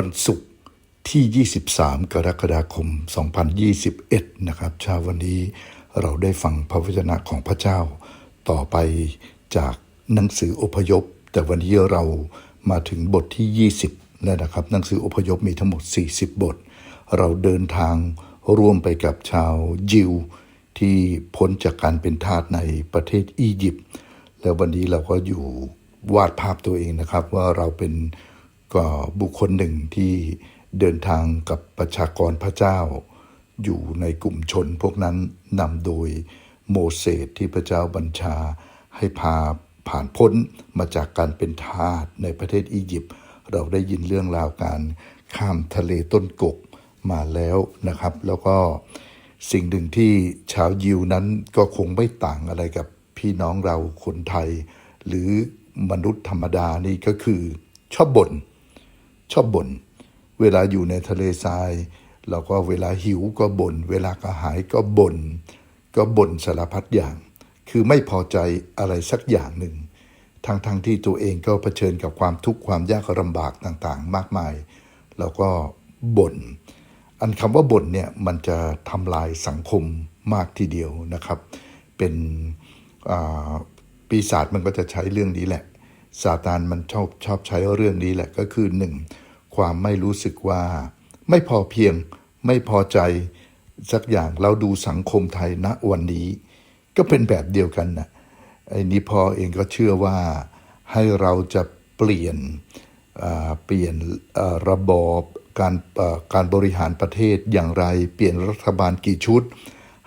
วันศุกร์ที่ 23 กรกฎาคม 2021 นะครับเช้าวันนี้เราได้ฟังพระวจนะของพระเจ้า ต่อไปจากหนังสืออพยพ แต่วันนี้เรามาถึงบทที่ 20 แล้วนะครับ หนังสืออพยพมีทั้งหมด 40 บท เราเดินทางร่วมไปกับชาวยิว ที่พ้นจากการเป็นทาสในประเทศอียิปต์แล้ววันนี้เราก็อยู่วาดภาพตัวเองนะครับว่าเราเป็น บุคคลหนึ่งที่เดินทางกับประชากรพระเจ้า อยู่ในกลุ่มชนพวกนั้นนำโดยโมเสสที่พระเจ้าบัญชาให้พาผ่านพ้นมาจากการเป็นทาสในประเทศอียิปต์เราได้ยินเรื่องราวการข้ามทะเลต้นกกมาแล้วนะครับ แล้วก็สิ่งหนึ่งที่ชาวยิวนั้นก็คงไม่ต่างอะไรกับพี่น้องเราคนไทย หรือมนุษย์ธรรมดานี่ก็คือชอบบ่น ชอบบ่นเวลาอยู่ในทะเลทรายเราก็เวลาหิวก็บน่นเวลากระหายก็บน่นก็บ่นสารพัดอย่าง คือไม่พอใจอะไรสักอย่างหนึ่งทั้งๆทที่ตัวเองก็เผชิญกับความทุกข์ความยากลำบากต่างๆ มากมายเราก็บ่น อันคำว่าบ่นเนี่ยมันจะทำลายสังคมมากทีเดียวนะครับ เป็นปีศาจมันก็จะใช้เรื่องนี้แหละซาตานมันชอบชอบใช้เรื่องนี้แหละก็คือหนึ่ง ความไม่รู้สึกว่า ไม่พอเพียง ไม่พอใจ สักอย่างเราดูสังคมไทยณวันนี้ ก็เป็นแบบเดียวกันนะไอ้นี้พอเองก็เชื่อว่าให้เราจะเปลี่ยนเปลี่ยนระบอบการการบริหารประเทศอย่างไร เปลี่ยนรัฐบาลกี่ชุด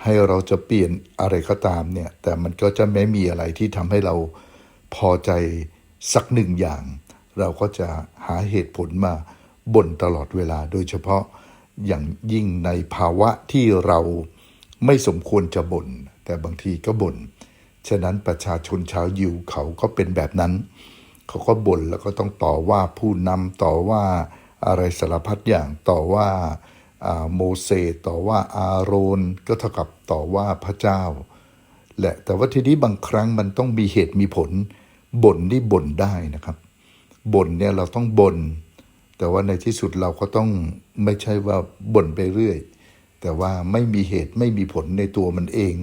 ให้เราจะเปลี่ยนอะไรก็ตามเนี่ย แต่มันก็จะไม่มีอะไรที่ทำให้เราพอใจสักหนึ่งอย่าง เราก็จะหาเหตุผลมา บ่นตลอดเวลา โดยเฉพาะอย่างยิ่งในภาวะที่เราไม่สมควรจะบน่น แต่บางทีก็บน่น ฉะนั้นประชาชนชาวยิวเขาก็เป็นแบบนั้น เขาก็บ่นแล้วก็ต้องต่อว่าผู้นำต่อว่าอะไรสารพัดอย่างต่อว่าโมเสสต่อว่าอาโรนก็เท่ากับต่อว่าพระเจ้าแหละแต่ว่าทีนี้บางครั้งมันต้องมีเหตุมีผลบ่นนี่บ่นได้นะครับบ่นเนี่ยเราต้องบ่น แต่ว่าในที่สุดเราก็ต้องไม่ใช่ว่าบ่นไปเรื่อย แต่ว่าไม่มีเหตุไม่มีผลในตัวมันเอง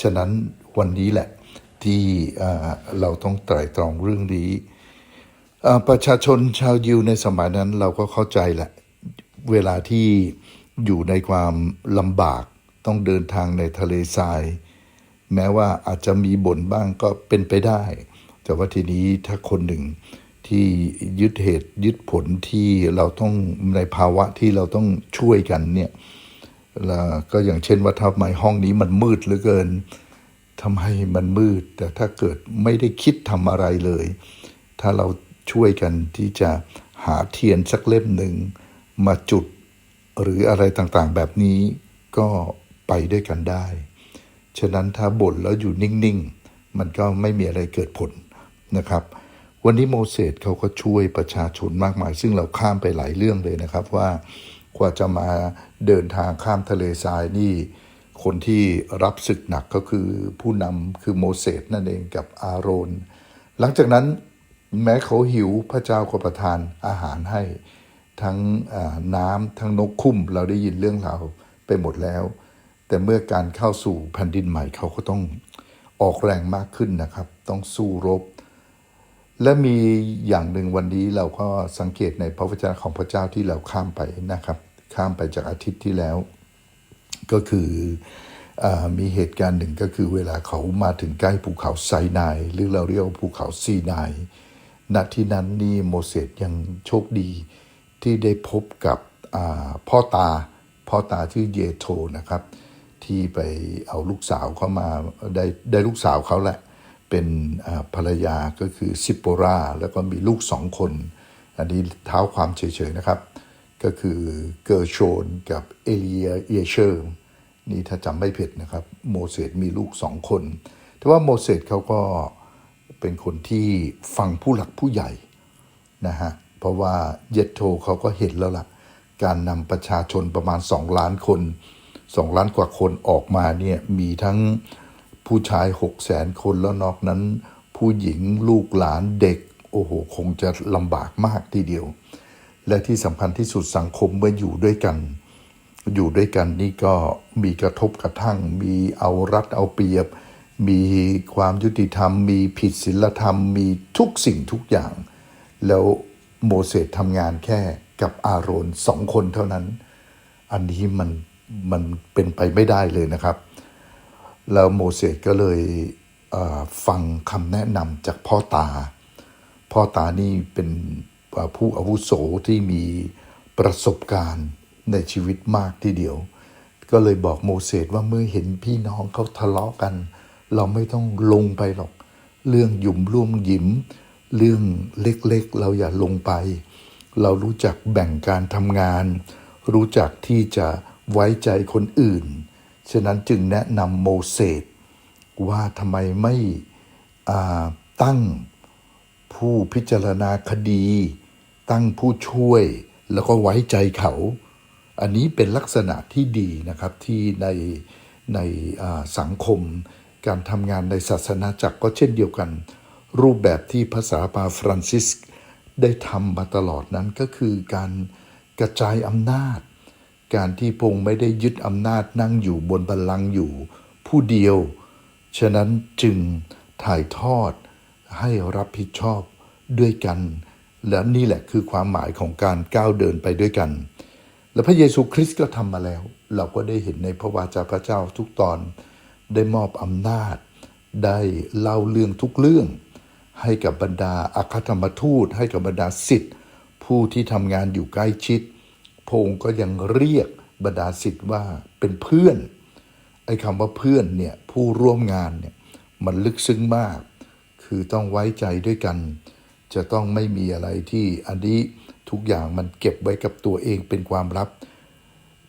ฉะนั้นวันนี้แหละที่เราต้องไตร่ตรองเรื่องนี้ ประชาชนชาวยิวในสมัยนั้นเราก็เข้าใจแหละ เวลาที่อยู่ในความลำบากต้องเดินทางในทะเลทราย แม้ว่าอาจจะมีบ่นบ้างก็เป็นไปได้ แต่ว่าทีนี้ถ้าคนหนึ่ง ที่ยึดเหตุยึดผลที่เราต้องในภาวะที่เราต้องช่วยกันเนี่ยแล้วก็อย่างเช่นว่าทำไมห้องนี้มันมืดเหลือเกินทำไมมันมืด แต่ถ้าเกิดไม่ได้คิดทำอะไรเลย ถ้าเราช่วยกันที่จะหาเทียนสักเล่มหนึ่งมาจุดหรืออะไรต่างๆ แบบนี้ก็ไปด้วยกันได้ ฉะนั้นถ้าบ่นแล้วอยู่นิ่ง ๆ มันก็ไม่มีอะไรเกิดผลนะครับ วันนี้โมเสสเขาก็ช่วยประชาชนมากมาย ซึ่งเราข้ามไปหลายเรื่องเลยนะครับว่ากว่าจะมาเดินทางข้ามทะเลทรายนี่ คนที่รับศึกหนักก็คือผู้นำคือโมเสสนั่นเองกับอาโรน หลังจากนั้นแม้เขาหิวพระเจ้าก็ประทานอาหารให้ทั้งน้ำทั้งนกคุ้มเราได้ยินเรื่องราวไปหมดแล้ว แต่เมื่อการเข้าสู่แผ่นดินใหม่เขาก็ต้องออกแรงมากขึ้นนะครับ ต้องสู้รบ และมีอย่างหนึ่งวันนี้เราก็สังเกตในพระวจนะของพระเจ้าที่เราข้ามไปนะครับ ข้ามไปจากอาทิตย์ที่แล้ว ก็คืออมีเหตุการณ์หนึ่งก็คือเวลาเขามาถึงใกล้ภูเขาไซนายหรือเราเรียกว่าภูเขาซีนายณที่นั้นนี่โมเสสยังโชคดีที่ได้พบกับพ่อตาพ่อตาชื่อเยโทนะครับ ที่ไปเอาลูกสาวเขามาได้ได้ลูกสาวเขาแหละ เป็นภรรยาก็คือซิปโปราแล้วก็มีลูกสองคน อันนี้เท้าความเฉยๆนะครับ ก็คือเกอร์โชนกับเอเลียเอเชอร์นี่ถ้าจำไม่ผิดนะครับ โมเสสมีลูกสองคน แต่ว่าโมเสสเขาก็เป็นคนที่ฟังผู้หลักผู้ใหญ่นะฮะ เพราะว่าเยโทเขาก็เห็นแล้วล่ะ การนำประชาชนประมาณ 2 ล้านคน 2 ล้านกว่าคนออกมาเนี่ยมีทั้ง ผู้ชาย6 0แสนคนแล้วนอกนั้น ผู้หญิงลูกหลานเด็ก โอ้โห คงจะลำบากมากทีเดียว และที่สำคัญที่สุดสังคมเมื่ออยู่ด้วยกัน อยู่ด้วยกันนี่ก็มีกระทบกระทั่ง มีเอารัดเอาเปรียบ มีความยุติธรรม มีผิดศีลธรรม มีทุกสิ่งทุกอย่าง แล้วโมเสสทำงานแค่กับอาโรนสองคนเท่านั้น อันนี้มันมันเป็นไปไม่ได้เลยนะครับ แล้วโมเสสก็เลยเฟังคำแนะนำจากพ่อตา พ่อตานี่เป็นผู้อาวุโสที่มีประสบการณ์ในชีวิตมากทีเดียว ก็เลยบอกโมเสสว่าเมื่อเห็นพี่น้องเขาทะเลาะกัน เราไม่ต้องลงไปหรอก เรื่องหยุมร่วมหยิม เรื่องเล็กๆ เราอย่าลงไป เรารู้จักแบ่งการทำงาน รู้จักที่จะไว้ใจคนอื่น ฉะนั้นจึงแนะนำโมเสสว่าทำไมไม่ตั้งผู้พิจารณาคดี ตั้งผู้ช่วยแล้วก็ไว้ใจเขา อันนี้เป็นลักษณะที่ดีนะครับที่ในในสังคมการทำงานในศาสนาจักรก็เช่นเดียวกัน รูปแบบที่ภาษาปาฟรานซิส ได้ทำมาตลอดนั้นก็คือการกระจายอำนาจ การที่พงค์ไม่ได้ยึดอำนาจนั่งอยู่บนบัลลังก์อยู่ ผู้เดียว ฉะนั้นจึงถ่ายทอดให้รับผิดชอบด้วยกัน และนี่แหละคือความหมายของการก้าวเดินไปด้วยกัน และพระเยซูคริสต์ก็ทำมาแล้ว เราก็ได้เห็นในพระวาจาพระเจ้าทุกตอน ได้มอบอำนาจ ได้เล่าเรื่องทุกเรื่อง ให้กับบรรดาอัครธรรมทูต ให้กับบรรดาสิทธิ์ผู้ที่ทำงานอยู่ใกล้ชิด พงค์ก็ยังเรียกบรรดาสิทธิ์ว่าเป็นเพื่อนไอ้คำว่าเพื่อนเนี่ยผู้ร่วมงานเนี่ยมันลึกซึ้งมาก คือต้องไว้ใจด้วยกัน จะต้องไม่มีอะไรที่อันนี้ทุกอย่างมันเก็บไว้กับตัวเองเป็นความลับ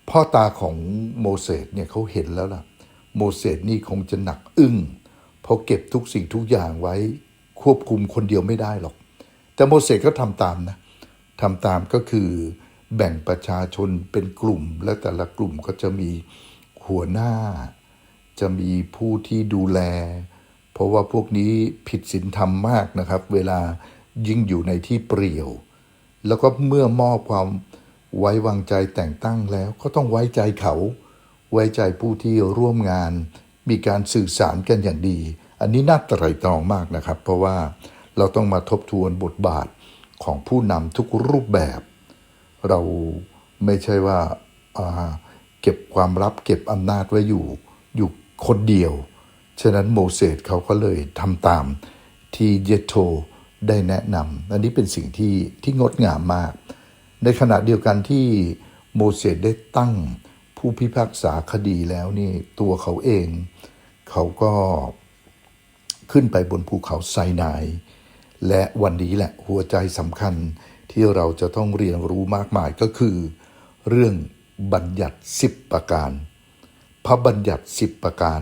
พ่อตาของโมเสสเนี่ยเขาเห็นแล้วล่ะ โมเสสนี่คงจะหนักอึ้งเพราะเก็บทุกสิ่งทุกอย่างไว้ควบคุมคนเดียวไม่ได้หรอก แต่โมเสสก็ทำตามนะทำตามก็คือ แบ่งประชาชนเป็นกลุ่ม และแต่ละกลุ่มก็จะมีหัวหน้า จะมีผู้ที่ดูแล เพราะว่าพวกนี้ผิดศีลธรรมมากนะครับ เวลายิ่งอยู่ในที่เปรี่ยว แล้วก็เมื่อมอบความไว้วางใจแต่งตั้งแล้วก็ต้องไว้ใจเขา ไว้ใจผู้ที่ร่วมงาน มีการสื่อสารกันอย่างดี อันนี้น่าตร่ตรองมากนะครับ เพราะว่าเราต้องมาทบทวนบทบาทของผู้นำทุกรูปแบบ เราไม่ใช่ว่าาเก็บความลับเก็บอำนาจไว้อยู่อยู่คนเดียว ฉะนั้นโมเสสเขาก็เลยทำตามที่เยโทได้แนะนำอันนี้เป็นสิ่งที่ที่งดงามมาก ในขณะเดียวกันที่โมเสสได้ตั้งผู้พิพากษาคดีแล้วนี่ตัวเขาเอง เขาก็ขึ้นไปบนภูเขาไซนาย และวันนี้แหละหัวใจสำคัญ ที่เราจะต้องเรียนรู้มากมายก็คือ เรื่องบัญญัติสิบประการ พระบัญญัติสิบประการ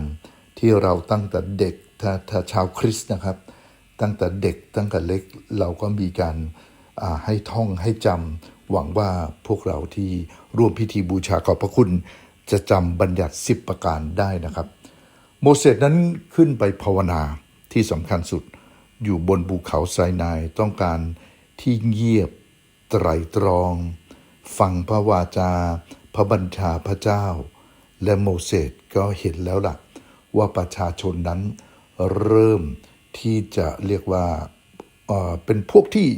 ที่เราตั้งแต่เด็กถ้าถ้าชาวคริสต์นะครับ ตั้งแต่เด็กตั้งแต่เล็กเราก็มีการให้ท่องให้จำหวังว่าพวกเราที่ร่วมพิธีบูชาขอบพระคุณจะจำบัญญัติสิบประการได้นะครับ โมเสสนั้นขึ้นไปภาวนาที่สำคัญสุด อยู่บนภูเขาไซนายต้องการที่เงียบ ไตรตรอง ฟังพระวาจา พระบัญชาพระเจ้า และโมเสสก็เห็นแล้วล่ะ ว่าประชาชนนั้นเริ่มที่จะเรียกว่าเป็นพวกที่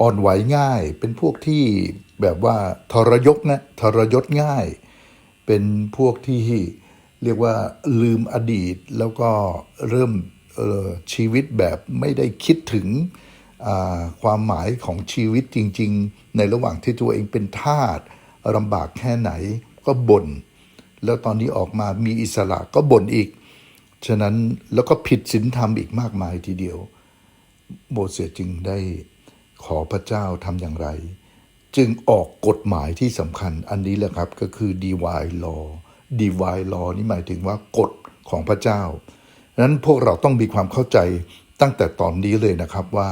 อ่อนไหวง่าย เป็นพวกที่แบบว่าทรยศนะทรยศง่าย เป็นพวกที่เรียกว่าลืมอดีตแล้วก็เริ่มชีวิตแบบไม่ได้คิดถึง ความหมายของชีวิตจริง ๆ ในระหว่างที่ตัวเองเป็นทาสลำบากแค่ไหนก็บน่นแล้วตอนนี้ออกมามีอิสระก็บ่นอีก ฉะนั้นแล้วก็ผิดศีลธรรมอีกมากมายทีเดียว โมเสสจึงได้ขอพระเจ้าทำอย่างไร จึงออกกฎหมายที่สำคัญอันนี้แหละครับก็คือ divine law divine law นี่หมายถึงว่ากฎของพระเจ้านั้นพวกเราต้องมีความเข้าใจตั้งแต่ตอนนี้เลยนะครับว่า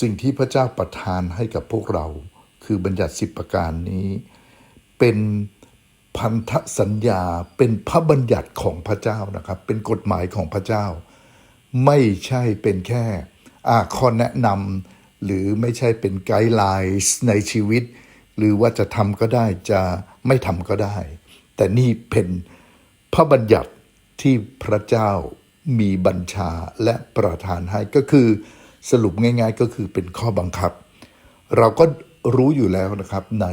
สิ่งที่พระเจ้าประทานให้กับพวกเรา คือบัญญัติสิบประการนี้ เป็นพันธสัญญาเป็นพระบัญญัติของพระเจ้านะครับ เป็นกฎหมายของพระเจ้า ไม่ใช่เป็นแค่อาข้อแนะนำหรือไม่ใช่เป็นไกด์ไลน์ในชีวิต หรือว่าจะทำก็ได้จะไม่ทำก็ได้ แต่นี่เป็นพระบัญญัติที่พระเจ้ามีบัญชาและประทานให้ก็คือ สรุปง่าย ๆ ก็คือเป็นข้อบังคับ เราก็รู้อยู่แล้วนะครับใน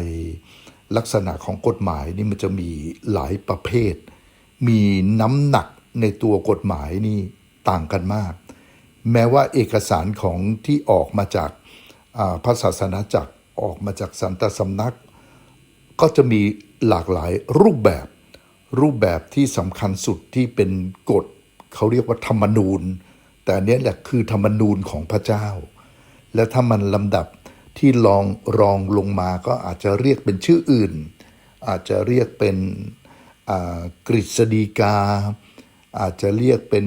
ลักษณะของกฎหมายนี่มันจะมีหลายประเภท มีน้ำหนักในตัวกฎหมายนี่ต่างกันมาก แม้ว่าเอกสารของที่ออกมาจากพระศาสนาจักรออกมาจากสันตสำนัก ก็จะมีหลากหลายรูปแบบ รูปแบบที่สำคัญสุดที่เป็นกฎเขาเรียกว่าธรรมนูญ แต่อันเนี้ยแหละคือธรรมนูญของพระเจ้า และถ้ามันลำดับที่รองรองลงมาก็อาจจะเรียกเป็นชื่ออื่น อาจจะเรียกเป็นกฤษฎีกา อาจจะเรียกเป็น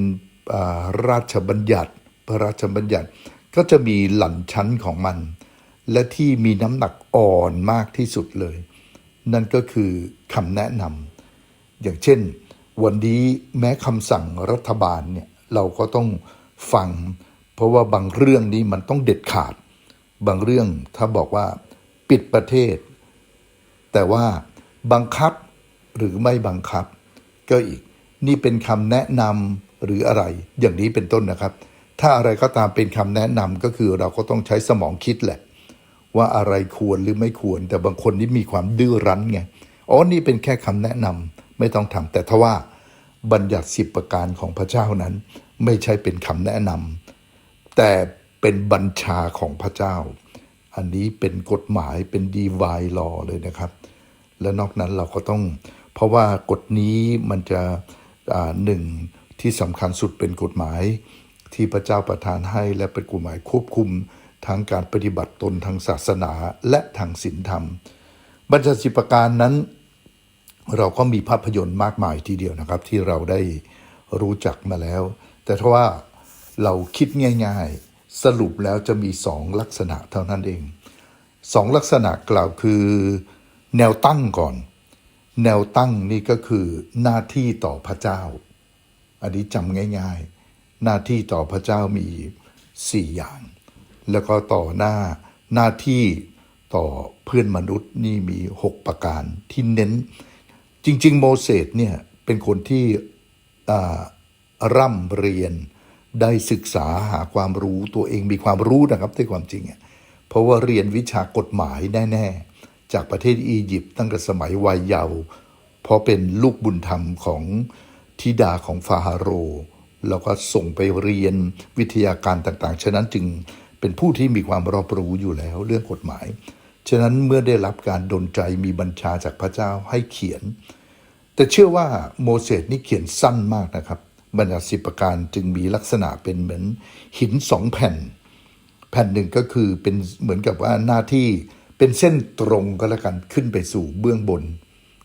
ราชบัญญัติ พระราชบัญญัติก็จะมีหลั่นชั้นของมัน และที่มีน้ำหนักอ่อนมากที่สุดเลย นั่นก็คือคำแนะนำอย่างเช่น วันนี้แม้คำสั่งรัฐบาลเนี่ยเราก็ต้อง ฟัง เพราะว่าบางเรื่องนี้มันต้องเด็ดขาด บางเรื่องถ้าบอกว่าปิดประเทศ แต่ว่าบังคับหรือไม่บังคับ ก็อีก นี่เป็นคำแนะนำหรืออะไร อย่างนี้เป็นต้นนะครับ ถ้าอะไรก็ตามเป็นคำแนะนำก็คือเราก็ต้องใช้สมองคิดแหละ ว่าอะไรควรหรือไม่ควร แต่บางคนนี่มีความดื้อรั้นไงอ๋อนี่เป็นแค่คำแนะนำไม่ต้องทำแต่ทว่าบัญญัติสิบประการของพระเจ้านั้น ไม่ใช่เป็นคำแนะนำแต่เป็นบัญชาของพระเจ้า อันนี้เป็นกฎหมายเป็นดีวายลอเลยนะครับ และนอกนั้นเราก็ต้อง เพราะว่ากฎนี้มันจะหนึ่งที่สำคัญสุดเป็นกฎหมายที่พระเจ้าประทานให้และเป็นกฎหมายควบคุมทั้งการปฏิบัติตนทางศาสนาและทางศีลธรรม บัญญัติสิประการนั้น เราก็มีภาพยนตร์มากมายทีเดียวนะครับ ที่เราได้รู้จักมาแล้ว แต่ถ้าว่าเราคิดง่าย ๆ สรุปแล้วจะมีสองลักษณะเท่านั้นเองสองลักษณะกล่าวคือ แนวตั้งก่อน แนวตั้งนี่ก็คือหน้าที่ต่อพระเจ้า อันนี้จำง่าย ๆ หน้าที่ต่อพระเจ้ามีสี่อย่าง แล้วก็ต่อหน้าหน้าที่ต่อเพื่อนมนุษย์นี่มีหกประการที่เน้น จริง ๆ โมเสสเนี่ยเป็นคนที่อ่า ร่ำเรียนได้ศึกษาหาความรู้ตัวเองมีความรู้นะครับที่ความจริงเพราะว่าเรียนวิชากฎหมายแน่ ๆ จากประเทศอียิปต์ตั้งแต่สมัยวัยเยาว์เพราะเป็นลูกบุญธรรมของธิดาของฟาฮาโรแล้วก็ส่งไปเรียนวิทยาการต่างๆ ฉะนั้นจึงเป็นผู้ที่มีความรอบรู้อยู่แล้วเรื่องกฎหมาย ฉะนั้นเมื่อได้รับการดลใจมีบัญชาจากพระเจ้าให้เขียน แต่เชื่อว่าโมเสสนี่เขียนสั้นมากนะครับ บรรดาสิบประการจึงมีลักษณะเป็นเหมือนหินสองแผ่น แผ่นหนึ่งก็คือเป็นเหมือนกับว่าหน้าที่เป็นเส้นตรงก็แล้วกันขึ้นไปสู่เบื้องบน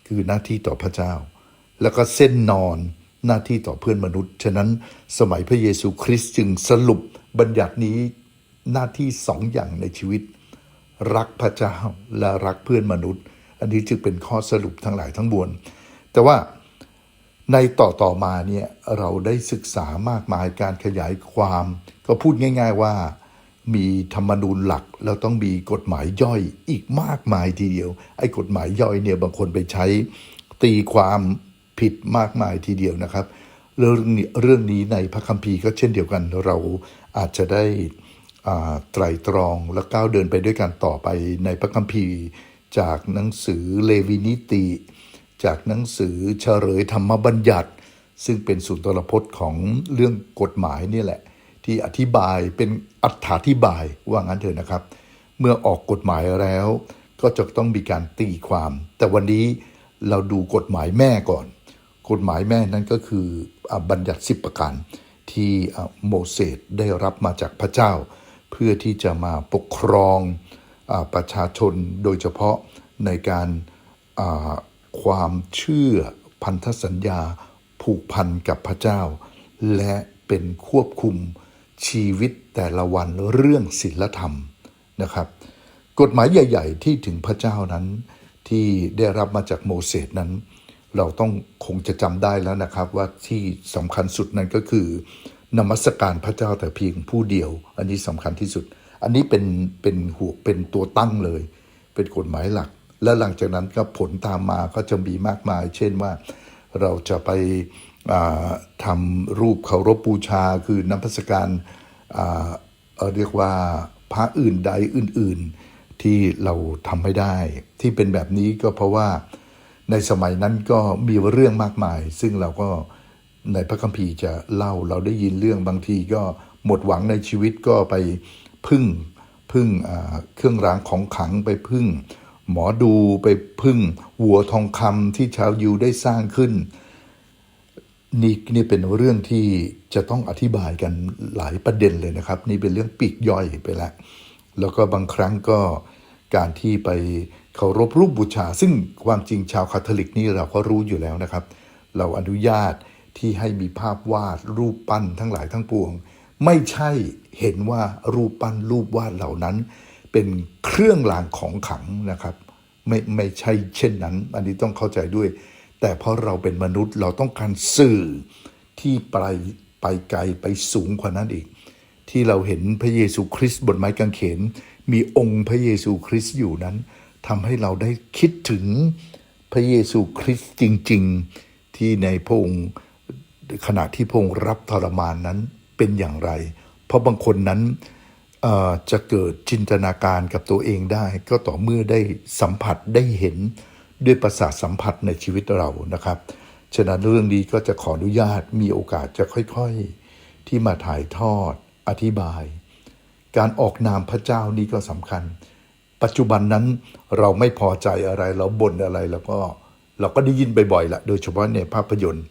คือหน้าที่ต่อพระเจ้า แล้วก็เส้นนอนหน้าที่ต่อเพื่อนมนุษย์ ฉะนั้นสมัยพระเยซูคริสต์จึงสรุปบัญญัตินี้หน้าที่สองอย่างในชีวิต รักพระเจ้าและรักเพื่อนมนุษย์ อันนี้จึงเป็นข้อสรุปทั้งหลายทั้งมวลแต่ว่า ในต่อต่อมาเนี่ยเราได้ศึกษามากมายการขยายความ ก็พูดง่าย ๆว่า มีธรรมนูญหลัก แล้วต้องมีกฎหมายย่อยอีกมากมายทีเดียว ไอ้กฎหมายย่อยเนี่ยบางคนไปใช้ตีความผิดมากมายทีเดียวนะครับ เรื่องนี้เรื่องนี้ในพระคัมภีร์ก็เช่นเดียวกัน เราอาจจะได้ไตรตรองและก้าวเดินไปด้วยกันต่อไปในพระคัมภีร์จากหนังสือเลวีนิติ จากหนังสือเฉลยธรรมบัญญัติ ซึ่งเป็นสุนทรพจน์ของเรื่องกฎหมายนี่แหละ ที่อธิบายเป็นอัถาธิบายว่างั้นเถอะนะครับ เมื่อออกกฎหมายแล้ว ก็จะต้องมีการตีความ แต่วันนี้เราดูกฎหมายแม่ก่อน กฎหมายแม่นั้นก็คือบัญญัติสิบประการที่โมเสสได้รับมาจากพระเจ้า เพื่อที่จะมาปกครองอประชาชนโดยเฉพาะในการ ความเชื่อพันธสัญญาผูกพันกับพระเจ้า และเป็นควบคุมชีวิตแต่ละวันเรื่องศีลธรรมนะครับ กฎหมายใหญ่ ๆ ที่ถึงพระเจ้านั้น ที่ได้รับมาจากโมเสสนั้น เราต้องคงจะจำได้แล้วนะครับ ว่าที่สำคัญสุดนั้นก็คือนมัสการพระเจ้าแต่เพียงผู้เดียว อันนี้สำคัญที่สุด อันนี้เป็นเป็นหัวเป็นตัวตั้งเลย เป็นกฎหมายหลัก และหลังจากนั้นก็ผลตามมาก็จะมีมากมาย เช่นว่าเราจะไปทำรูปเคารพบูชา คือนำพระสการเรียกว่าพระอื่นใดอื่น ๆ ที่เราทำไม่ได้ ที่เป็นแบบนี้ก็เพราะว่าในสมัยนั้นก็มีเรื่องมากมาย ซึ่งเราก็ในพระคัมภีร์จะเล่าเราได้ยินเรื่องบางทีก็หมดหวังในชีวิตก็ไปพึ่งพึ่งเครื่องรางของขังไปพึ่ง หมอดูไปพึ่งวัวทองคำที่ชาวยิวได้สร้างขึ้น นี่นี่เป็นเรื่องที่จะต้องอธิบายกันหลายประเด็นเลยนะครับ นี่เป็นเรื่องปีกย่อยไปแล้ว แล้วก็บางครั้งก็การที่ไปเคารพรูปบูชา ซึ่งความจริงชาวคาทอลิกนี่เราก็รู้อยู่แล้วนะครับ เราอนุญาตที่ให้มีภาพวาดรูปปั้นทั้งหลายทั้งปวง ไม่ใช่เห็นว่ารูปปั้นรูปวาดเหล่านั้น เป็นเครื่องรางของขังนะครับไม่ไม่ใช่เช่นนั้น อันนี้ต้องเข้าใจด้วย แต่เพราะเราเป็นมนุษย์เราต้องการสื่อที่ไปไปไกลไปสูงกว่านั้นอีก ที่เราเห็นพระเยซูคริสต์บนไม้กางเขน มีองค์พระเยซูคริสต์อยู่นั้นทำให้เราได้คิดถึงพระเยซูคริสต์จริง ๆ ที่ในพระองค์ขณะที่พระองค์รับทรมานนั้นเป็นอย่างไร เพราะบางคนนั้น จะเกิดจินตนาการกับตัวเองได้ ก็ต่อเมื่อได้สัมผัสได้เห็นด้วยประสาทสัมผัสในชีวิตเรานะครับ ฉะนั้นเรื่องนี้ก็จะขออนุญาตมีโอกาสจะค่อยๆ ที่มาถ่ายทอด อธิบาย การออกนามพระเจ้านี่ก็สำคัญ ปัจจุบันนั้นเราไม่พอใจอะไรเราบ่นอะไรแล้วก็เราก็ได้ยินบ่อยๆละโดยเฉพาะในภาพยนตร์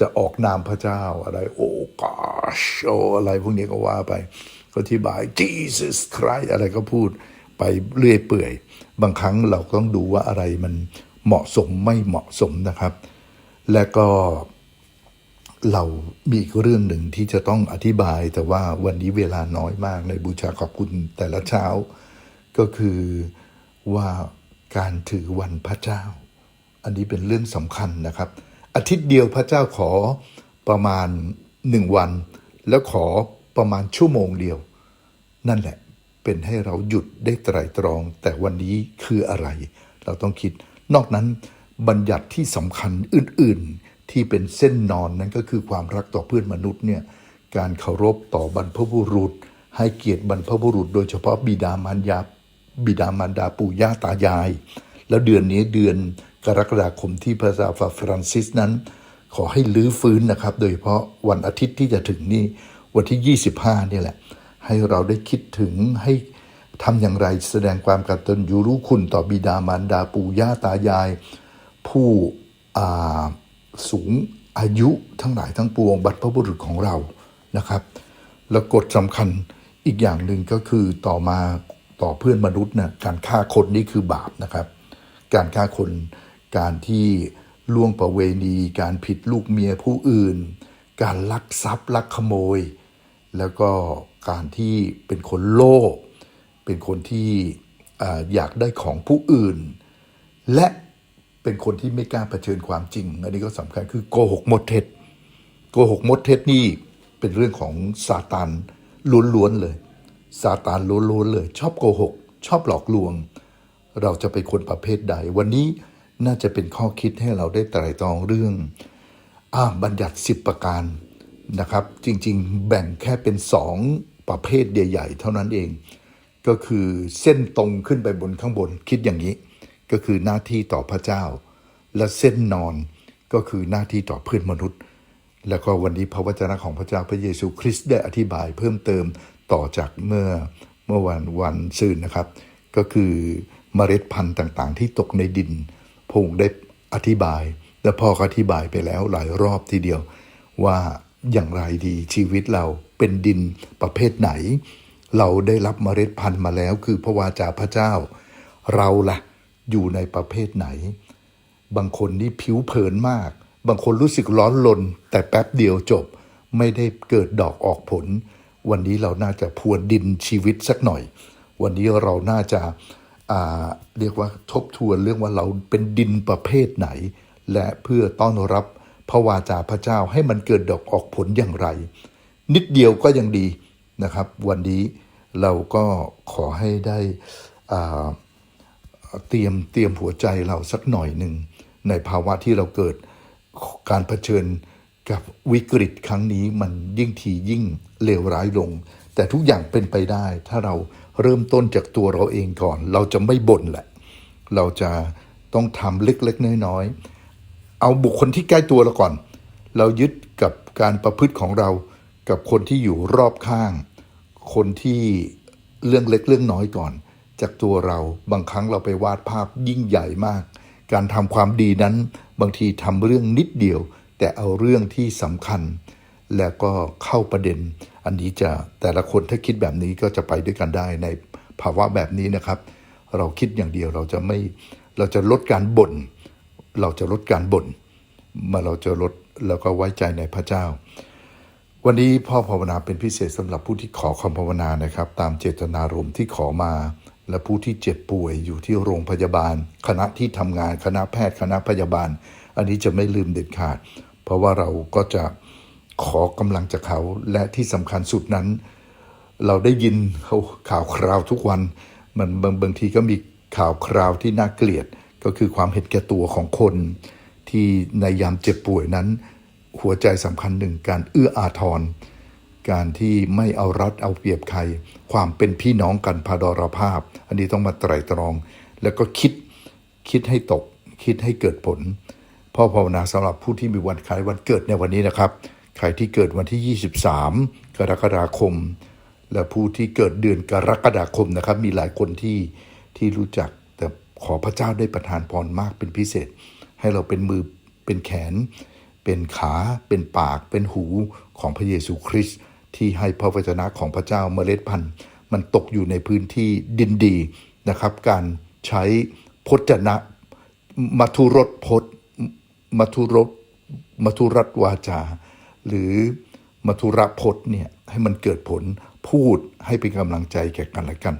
จะออกนามพระเจ้าอะไร โอ้ gosh โออะไรพวกนี้ก็ว่าไป ก็อธิบาย Jesus Christ อะไรก็พูดไปเรื่อยเปื่อย บางครั้งเราต้องดูว่าอะไรมันเหมาะสมไม่เหมาะสมนะครับ และก็เรามีอีกเรื่องหนึ่งที่จะต้องอธิบาย แต่ว่าวันนี้เวลาน้อยมากในบูชาขอบคุณแต่ละเช้า ก็คือว่าการถือวันพระเจ้า อันนี้เป็นเรื่องสำคัญนะครับ อาทิตย์เดียวพระเจ้าขอประมาณหนึ่งวัน แล้วขอ ประมาณชั่วโมงเดียว นั่นแหละเป็นให้เราหยุดได้ไตรตรอง แต่วันนี้คืออะไร เราต้องคิด นอกนั้นบัญญัติที่สำคัญอื่น ๆ ที่เป็นเส้นนอนนั้นก็คือความรักต่อเพื่อนมนุษย์เนี่ยการเคารพต่อบรรพบุรุษ ให้เกียรติบรรพบุรุษ โดยเฉพาะบิดามารยาบิดามารดาปู่ย่าตายาย แล้วเดือนนี้เดือนกรกฎาคมที่พระเจ้าฟรานซิสนั้น ขอให้ลื้อฟื้นนะครับ โดยเฉพาะวันอาทิตย์ที่จะถึงนี่ วันที่ 25นี่แหละ ให้เราได้คิดถึงให้ทำอย่างไรแสดงความกตัญญูรู้คุณต่อบิดามารดาปู่ย่าตายาย ผู้สูงอายุทั้งหลายทั้งปวงบรรพบุรุษของเรานะครับ แล้วกฎสำคัญอีกอย่างหนึ่งก็คือต่อมาต่อเพื่อนมนุษย์นะการฆ่าคนนี่คือบาปนะครับ การฆ่าคนการที่ล่วงประเวณี การผิดลูกเมียผู้อื่น การลักทรัพย์ลักขโมย แล้วก็การที่เป็นคนโลภเป็นคนที่อยากได้ของผู้อื่น และเป็นคนที่ไม่กล้าเผชิญความจริง อันนี้ก็สำคัญคือโกหกหมดเท็จโกหกมดเท็จนี่เป็นเรื่องของซาตานล้วนๆเลยซาตานล้วนๆเลย ชอบโกหก ชอบหลอกลวง เราจะเป็นคนประเภทใด วันนี้น่าจะเป็นข้อคิดให้เราได้ไตร่ตรองเรื่อง อ่าบัญญัติสิบประการ นะครับ จริงๆ แบ่งแค่เป็นสองประเภทใหญ่ ๆ เท่านั้นเอง ก็คือเส้นตรงขึ้นไปบนข้างบนคิดอย่างนี้ ก็คือหน้าที่ต่อพระเจ้า และเส้นนอนก็คือหน้าที่ต่อเพื่อนมนุษย์ แล้วก็วันนี้พระวจนะของพระเจ้าพระเยซูคริสต์ได้อธิบายเพิ่มเติมต่อจากเมื่อเมื่อวันวันซืนนะครับ ก็คือเมล็ดพันธุ์ต่างๆ ที่ตกในดินพงได้อธิบาย และพ่อก็อธิบายไปแล้วหลายรอบทีเดียวว่า อย่างไรดีชีวิตเราเป็นดินประเภทไหน เราได้รับเมล็ดพันธุ์มาแล้วคือพระวาจาพระเจ้า เราล่ะอยู่ในประเภทไหน บางคนนี่ผิวเผินมาก บางคนรู้สึกร้อนลน แต่แป๊บเดียวจบ ไม่ได้เกิดดอกออกผล วันนี้เราน่าจะพวนดินชีวิตสักหน่อย วันนี้เราน่าจะาเรียกว่าทบทวนเรื่องว่าเราเป็นดินประเภทไหน และเพื่อต้อนรับ พระวาจาพระเจ้าให้มันเกิดดอกออกผลอย่างไร นิดเดียวก็ยังดีนะครับ วันนี้เราก็ขอให้ได้เตรียมเตรียมหัวใจเราสักหน่อยหนึ่ง ในภาวะที่เราเกิดการเผชิญกับวิกฤตครั้งนี้มันยิ่งทียิ่งเลวร้ายลง แต่ทุกอย่างเป็นไปได้ ถ้าเราเริ่มต้นจากตัวเราเองก่อน เราจะไม่บ่นแหละ เราจะต้องทำเล็กๆน้อยๆ เอาบุคคลที่ใกล้ตัวเราก่อน เรายึดกับการประพฤติของเรา กับคนที่อยู่รอบข้าง คนที่เรื่องเล็กเรื่องน้อยก่อน จากตัวเราบางครั้งเราไปวาดภาพยิ่งใหญ่มาก การทำความดีนั้น บางทีทำเรื่องนิดเดียว แต่เอาเรื่องที่สำคัญ แล้วก็เข้าประเด็น อันนี้จะแต่ละคนถ้าคิดแบบนี้ก็จะไปด้วยกันได้ในภาวะแบบนี้นะครับ เราคิดอย่างเดียวเราจะไม่เราจะลดการบ่น เราจะลดการบ่นมาเราจะลดแล้วก็ไว้ใจในพระเจ้า วันนี้พ่อภาวนาเป็นพิเศษสำหรับผู้ที่ขอคำภาวนานะครับ ตามเจตนารมณ์ที่ขอมา และผู้ที่เจ็บป่วยอยู่ที่โรงพยาบาล คณะที่ทำงานคณะแพทย์คณะพยาบาล อันนี้จะไม่ลืมเด็ดขาด เพราะว่าเราก็จะขอกำลังจากเขาและที่สำคัญสุดนั้น เราได้ยินข่าวคราวทุกวัน มันบางบางทีก็มีข่าวคราวที่น่าเกลียด ก็คือความเห็นแก่ตัวของคน ที่ในยามเจ็บป่วยนั้น หัวใจสำคัญหนึ่งการเอื้ออาทร การที่ไม่เอารัดเอาเปรียบใคร ความเป็นพี่น้องกันพาดรภาพ อันนี้ต้องมาไตรตรอง แล้วก็คิดคิดให้ตก คิดให้เกิดผลพ่อภาวนาสำหรับผู้ที่มีวันคล้ายวันเกิดในวันนี้นะครับใครที่เกิดวันที่ 23 กรกฎาคม และผู้ที่เกิดเดือนกรกฎาคมนะครับ มีหลายคนที่ที่รู้จัก ขอพระเจ้าได้ประทานพรมากเป็นพิเศษ ให้เราเป็นมือเป็นแขน เป็นขาเป็นปากเป็นหูของพระเยซูคริสต์ที่ให้พระวจนะของพระเจ้าเมล็ดพันธุ์ มันตกอยู่ในพื้นที่ดินดีนะครับ การใช้พจนะมัทุรสพจมัทุรสมัทุรัตวาจา หรือมัทุรพจน์เนี่ยให้มันเกิดผลพูดให้เป็นกำลังใจแก่กันและกัน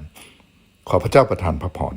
ขอพระเจ้าประทานพระพร